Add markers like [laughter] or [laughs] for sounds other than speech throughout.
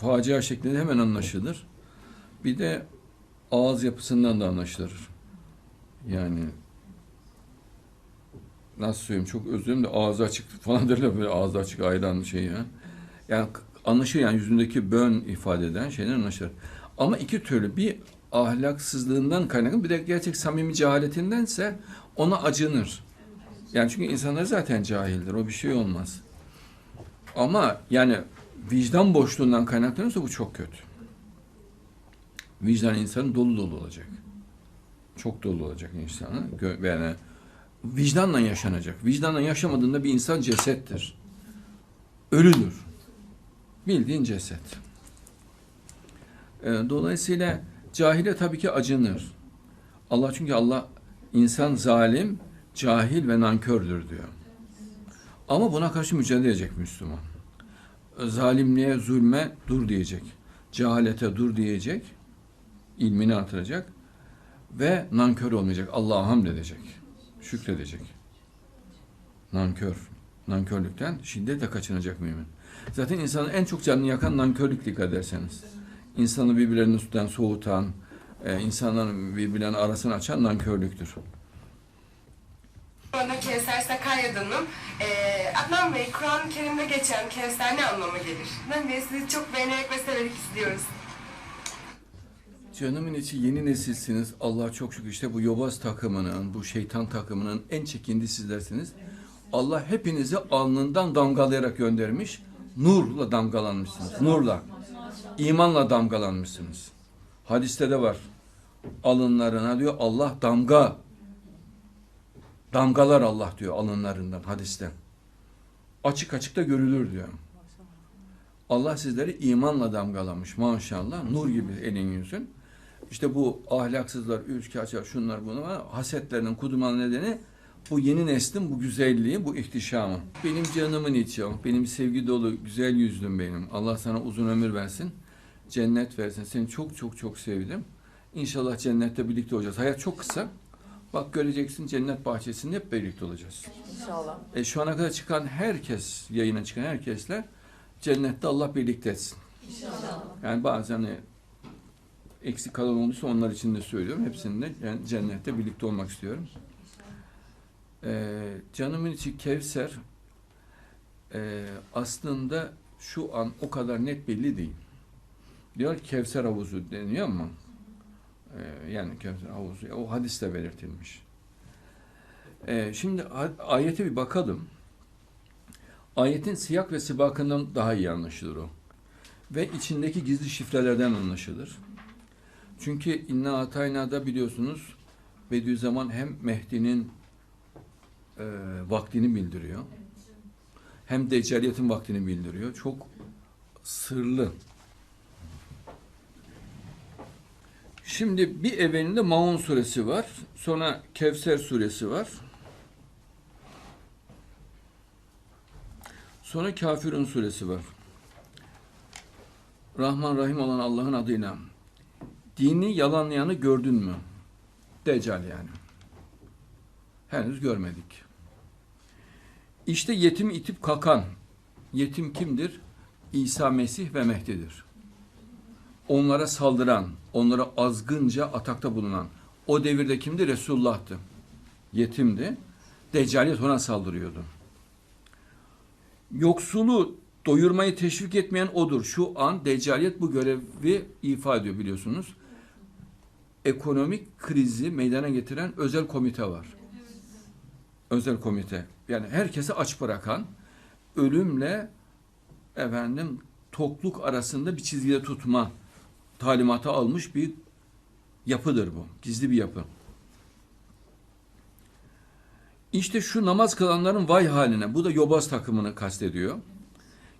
facia şeklinde hemen anlaşılır. Bir de ağız yapısından da anlaşılır. Yani nasıl söyleyeyim çok özür de ağzı açık [laughs] falan derler böyle ağzı açık ayran şey ya. Yani anlaşılır yani yüzündeki bön ifade eden şeyler anlaşılır. Ama iki türlü bir ahlaksızlığından kaynaklı bir de gerçek samimi cehaletindense ona acınır. Yani çünkü insanlar zaten cahildir. O bir şey olmaz. Ama yani vicdan boşluğundan kaynaklanırsa bu çok kötü. Vicdan insanın dolu dolu olacak. Çok dolu olacak insanı. Yani vicdanla yaşanacak. Vicdanla yaşamadığında bir insan cesettir. Ölüdür. Bildiğin ceset. Ee, Dolayısıyla cahile tabii ki acınır. Allah çünkü Allah insan zalim, cahil ve nankördür diyor. Ama buna karşı mücadele edecek Müslüman. Zalimliğe, zulme dur diyecek. Cehalete dur diyecek. ilmini artıracak. Ve nankör olmayacak. Allah'a hamd edecek. Şükredecek. Nankör. Nankörlükten şiddetle kaçınacak mümin. Zaten insanın en çok canını yakan nankörlük dikkat ederseniz. İnsanı birbirlerinin üstten soğutan, e, insanların birbirlerinin arasını açan nankörlüktür. Bana Kevser Sakarya'danım. Ee, Adnan Bey, Kur'an-ı Kerim'de geçen Kevser ne anlama gelir? Adnan Bey sizi çok beğenerek ve severek istiyoruz. Canımın içi yeni nesilsiniz. Allah çok şükür işte bu yobaz takımının, bu şeytan takımının en çekindi sizlersiniz. Allah hepinizi alnından damgalayarak göndermiş. Nurla damgalanmışsınız. Nurla. İmanla damgalanmışsınız. Hadiste de var. Alınlarına diyor Allah damga. Damgalar Allah diyor alınlarından hadiste. Açık açık da görülür diyor. Allah sizleri imanla damgalamış maşallah. Nur gibi elin yüzün. İşte bu ahlaksızlar, üçkağıtçılar, şunlar bunlar hasetlerinin kuduman nedeni bu yeni neslin bu güzelliği, bu ihtişamı. Benim canımın içi o. Benim sevgi dolu, güzel yüzlüm benim. Allah sana uzun ömür versin. Cennet versin. Seni çok çok çok sevdim. İnşallah cennette birlikte olacağız. Hayat çok kısa. Bak göreceksin cennet bahçesinde hep birlikte olacağız. İnşallah. E, şu ana kadar çıkan herkes, yayına çıkan herkesler cennette Allah birlikte etsin. Yani bazen e, eksik kalan olduysa onlar için de söylüyorum. Hepsinde yani cennette birlikte olmak istiyorum. E, canımın içi Kevser e, aslında şu an o kadar net belli değil. Diyor Kevser havuzu deniyor ama e, yani Kevser havuzu o hadiste belirtilmiş. E, şimdi ayete bir bakalım. Ayetin siyak ve sibakından daha iyi anlaşılır o. Ve içindeki gizli şifrelerden anlaşılır. Çünkü İnna Atayna'da biliyorsunuz Bediüzzaman hem Mehdi'nin e, vaktini bildiriyor. Hem Deccaliyet'in vaktini bildiriyor. Çok sırlı. Şimdi bir evvelinde Maun suresi var. Sonra Kevser suresi var. Sonra Kafirun suresi var. Rahman Rahim olan Allah'ın adıyla. Dini yalanlayanı gördün mü? Deccal yani. Henüz görmedik. İşte yetim itip kakan. Yetim kimdir? İsa Mesih ve Mehdi'dir. Onlara saldıran, onlara azgınca atakta bulunan. O devirde kimdi? Resulullah'tı. Yetimdi. Deccaliyet ona saldırıyordu. Yoksulu doyurmayı teşvik etmeyen odur. Şu an Deccaliyet bu görevi ifa ediyor biliyorsunuz. Ekonomik krizi meydana getiren özel komite var. Özel komite. Yani herkesi aç bırakan, ölümle efendim tokluk arasında bir çizgide tutma talimatı almış bir yapıdır bu. Gizli bir yapı. İşte şu namaz kılanların vay haline. Bu da yobaz takımını kastediyor.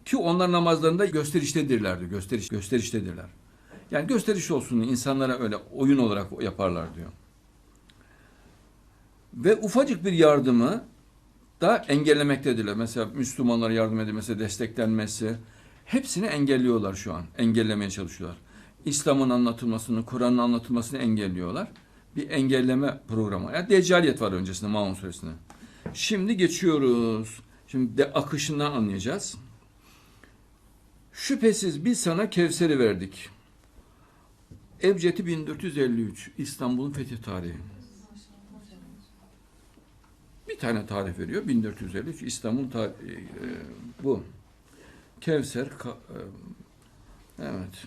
Ki onlar namazlarında gösteriştedirler diyor. Gösteriş, gösteriştedirler. Yani gösteriş olsun insanlara öyle oyun olarak yaparlar diyor. Ve ufacık bir yardımı da engellemektedirler. Mesela Müslümanlara yardım edilmesi, desteklenmesi hepsini engelliyorlar şu an. Engellemeye çalışıyorlar. İslam'ın anlatılmasını, Kur'an'ın anlatılmasını engelliyorlar. Bir engelleme programı. Yani Deccaliyet var öncesinde Maun suresinde. Şimdi geçiyoruz. Şimdi de akışından anlayacağız. Şüphesiz biz sana Kevser'i verdik. Ebcedi 1453 İstanbul'un fethi tarihi. Bir tane tarih veriyor 1453 İstanbul tarihi e, bu. Kevser ka- e, evet.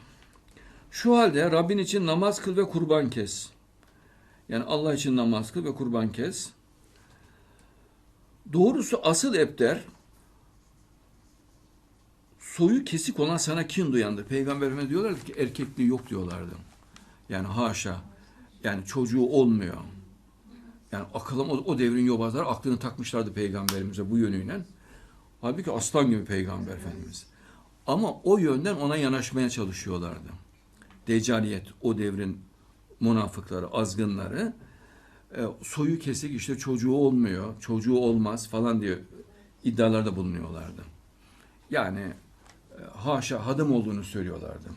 Şu halde Rabbin için namaz kıl ve kurban kes. Yani Allah için namaz kıl ve kurban kes. Doğrusu asıl ebder soyu kesik olan sana kin duyandır. Peygamber Efendimiz diyorlardı ki erkekliği yok diyorlardı. Yani haşa. Yani çocuğu olmuyor. Yani akılım o, o devrin yobazları aklını takmışlardı peygamberimize bu yönüyle. Halbuki aslan gibi peygamber efendimiz. Ama o yönden ona yanaşmaya çalışıyorlardı. Deccaliyet o devrin münafıkları, azgınları e, soyu kesik işte çocuğu olmuyor, çocuğu olmaz falan diye iddialarda bulunuyorlardı. Yani e, haşa hadım olduğunu söylüyorlardı.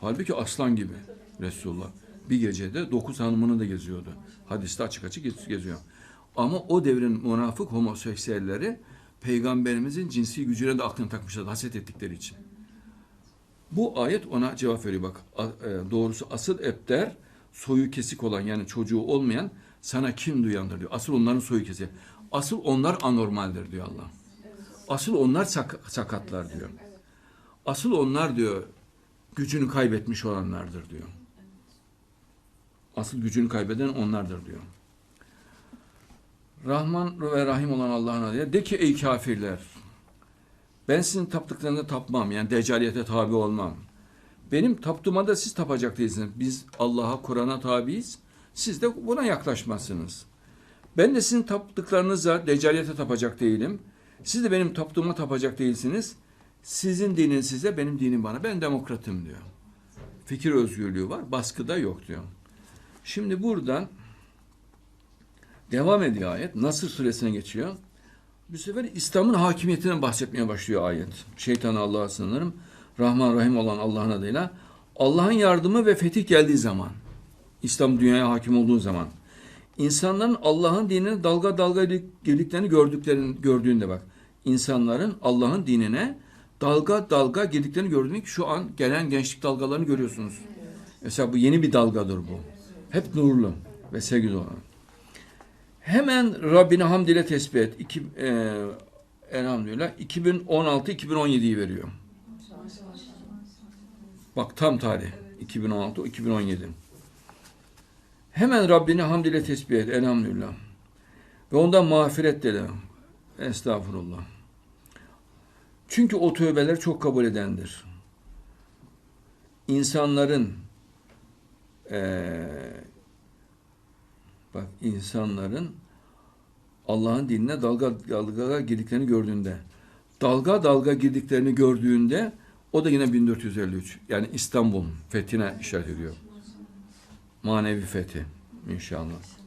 Halbuki aslan gibi Resulullah. Bir gecede dokuz hanımını da geziyordu. Hadiste açık açık gez- geziyor. Ama o devrin münafık homoseksüelleri peygamberimizin cinsi gücüne de aklını takmışlardı haset ettikleri için. Bu ayet ona cevap veriyor bak. E, doğrusu asıl ebder soyu kesik olan yani çocuğu olmayan sana kim duyandır diyor. Asıl onların soyu kesik. Asıl onlar anormaldir diyor Allah. Asıl onlar sak- sakatlar diyor. Asıl onlar diyor gücünü kaybetmiş olanlardır diyor. Asıl gücünü kaybeden onlardır diyor. Rahman ve Rahim olan Allah'ın adıyla de ki ey kafirler ben sizin taptıklarına tapmam yani deccaliyete tabi olmam. Benim taptığıma da siz tapacak değilsiniz. Biz Allah'a, Kur'an'a tabiiz. Siz de buna yaklaşmazsınız. Ben de sizin taptıklarınıza deccaliyete tapacak değilim. Siz de benim taptığıma tapacak değilsiniz. Sizin dinin size, benim dinim bana. Ben demokratım diyor. Fikir özgürlüğü var, baskıda yok diyor. Şimdi buradan devam ediyor ayet. Nasır suresine geçiyor. Bu sefer İslam'ın hakimiyetinden bahsetmeye başlıyor ayet. Şeytanı Allah'a sığınırım. Rahman Rahim olan Allah'ın adıyla. Allah'ın yardımı ve fetih geldiği zaman. İslam dünyaya hakim olduğu zaman. İnsanların Allah'ın dinine dalga dalga girdiklerini gördüklerini gördüğünde bak. İnsanların Allah'ın dinine dalga dalga girdiklerini gördüğünde şu an gelen gençlik dalgalarını görüyorsunuz. Mesela bu yeni bir dalgadır bu. Hep nurlu ve sevgi dolu. Hemen Rabbine hamd ile tesbih et. İki, e, elhamdülillah 2016-2017'yi veriyor. Bak tam tarih. 2016-2017. Hemen Rabbine hamd ile tesbih et. Elhamdülillah. Ve ondan mağfiret dile. Estağfurullah. Çünkü o tövbeler çok kabul edendir. İnsanların eee bak insanların Allah'ın dinine dalga dalga girdiklerini gördüğünde dalga dalga girdiklerini gördüğünde o da yine 1453 yani İstanbul fethine işaret ediyor. Manevi fethi inşallah.